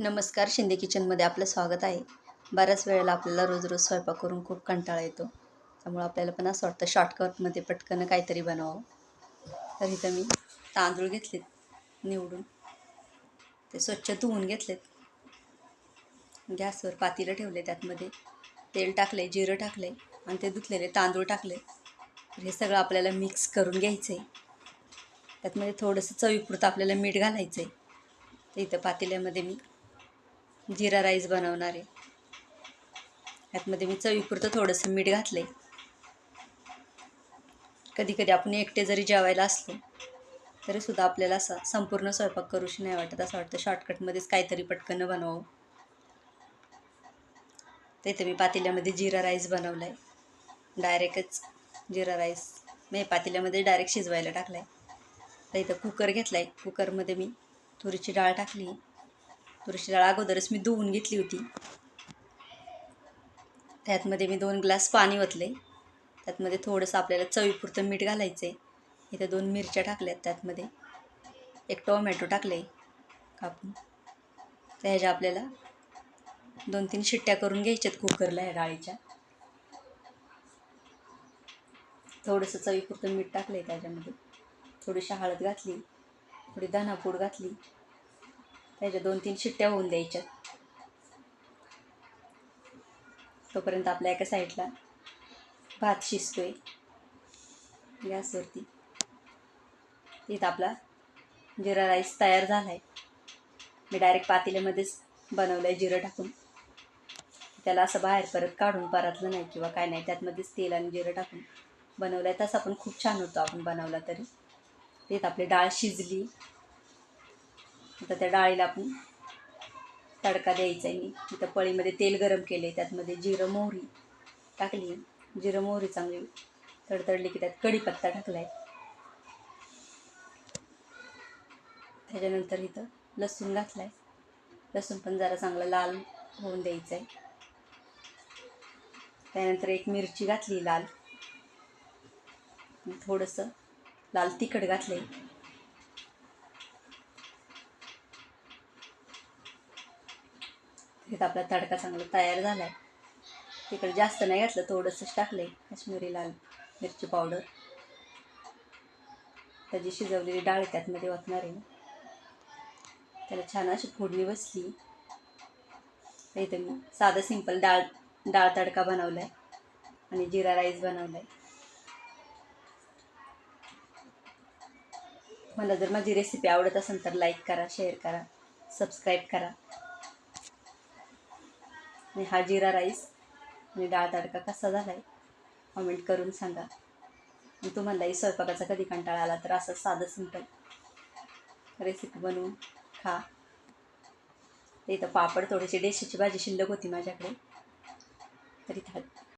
नमस्कार शिंदे किचनमध्ये आपलं स्वागत आहे. बऱ्याच वेळेला आपल्याला रोज रोज स्वयंपाक करून खूप कंटाळा येतो. त्यामुळे आपल्याला पण असं वाटतं शॉर्टकटमध्ये पटकन काहीतरी बनवावं. तर इथं मी तांदूळ घेतलेत निवडून. ते स्वच्छ धुवून घेतलेत. गॅसवर पातीलं ठेवले त्यातमध्ये. तेल टाकले जिरं टाकले आणि ते धुतलेले तांदूळ टाकले तर हे सगळं आपल्याला मिक्स करून घ्यायचं आहे त्यातमध्ये थोडंसं चवीपुरतं आपल्याला मीठ घालायचं आहे तर इथं पातेल्यामध्ये मी जिरा राईस बनवणार आहे. यातमध्ये मी चवीपुरतं थोडंसं मीठ घातलं आहे कधी कधी आपण एकटे जरी जेवायला असलो तरीसुद्धा आपल्याला असा संपूर्ण स्वयंपाक करूशी नाही वाटत. असं वाटतं शॉर्टकटमध्येच काहीतरी पटकन बनवावं. तर इथं मी पातेल्यामध्ये जिरा राईस बनवला आहे डायरेक्टच जिरा राईस मी पातेल्यामध्ये डायरेक्ट शिजवायला टाकला आहे तर इथं कुकर घेतला आहे कुकरमध्ये मी तुरीची डाळ टाकली. तुरीची डाळ अगोदरच मी धुवून घेतली होती. त्यातमध्ये मी दोन ग्लास पाणी ओतले. त्यातमध्ये थोडंसं आपल्याला चवीपुरतं मीठ घालायचं आहे इथं दोन मिरच्या टाकल्यात. त्यातमध्ये एक टोमॅटो टाकले कापून. तर ह्याच्या आपल्याला दोन तीन शिट्ट्या करून घ्यायच्यात कुकरला ह्या डाळीच्या. थोडंसं चवीपुरतं मीठ टाकलं आहे त्याच्यामध्ये. थोडीशी हळद घातली थोडी धनापूड घातली. त्याच्या दोन तीन शिट्ट्या होऊन द्यायच्या. तोपर्यंत आपल्या एका साईडला भात शिजतोय. गॅसवरती. इथं आपला जिरा राईस तयार झाला आहे मी डायरेक्ट पातेल्यामध्येच बनवलं आहे जिरं टाकून. त्याला असं बाहेर परत काढून परतलं नाही किंवा काय नाही त्यातमध्येच तेल आणि जिरं टाकून बनवलं आहे तसा पण खूप छान होतो आपण बनवला तरी. तेच आपली डाळ शिजली. आता त्या डाळीला आपण तडका द्यायचा आहे मी. इथं पळीमध्ये तेल गरम केले त्यातमध्ये जिरं मोहरी टाकली जिरं मोहरी चांगली तडतडली की त्यात कढीपत्ता टाकला आहे त्याच्यानंतर इथं लसूण घातला आहे लसूण पण जरा चांगला लाल होऊन द्यायचं आहे. त्यानंतर एक मिरची घातली लाल. थोडंसं लाल तिखट घातलं आहे इथं आपला तडका चांगला तयार झाला आहे तिकडे जास्त नाही घातलं थोडंसंच टाकलं आहे काश्मीरी लाल मिरची पावडर. त्याची शिजवलेली डाळ त्यातमध्ये वाचणार आहे त्याला छान अशी फोडणी बसली. तर मी साधं सिंपल डाळ डाळ तडका बनवला आहे आणि जिरा राईस बनवला आहे मला जर माझी रेसिपी आवडत असेल तर लाईक करा शेअर करा सबस्क्राईब करा. आणि हा जिरा राईस आणि डाळ तडका कसा झाला आहे कमेंट करून सांगा. आणि तुम्हालाही स्वयंपाकाचा कधी कंटाळा आला तर असं साधं सिंपल रेसिपी बनवून खा. इथं पापड थोडीशी डेशीची भाजी शिल्लक होती माझ्याकडे. तरी खा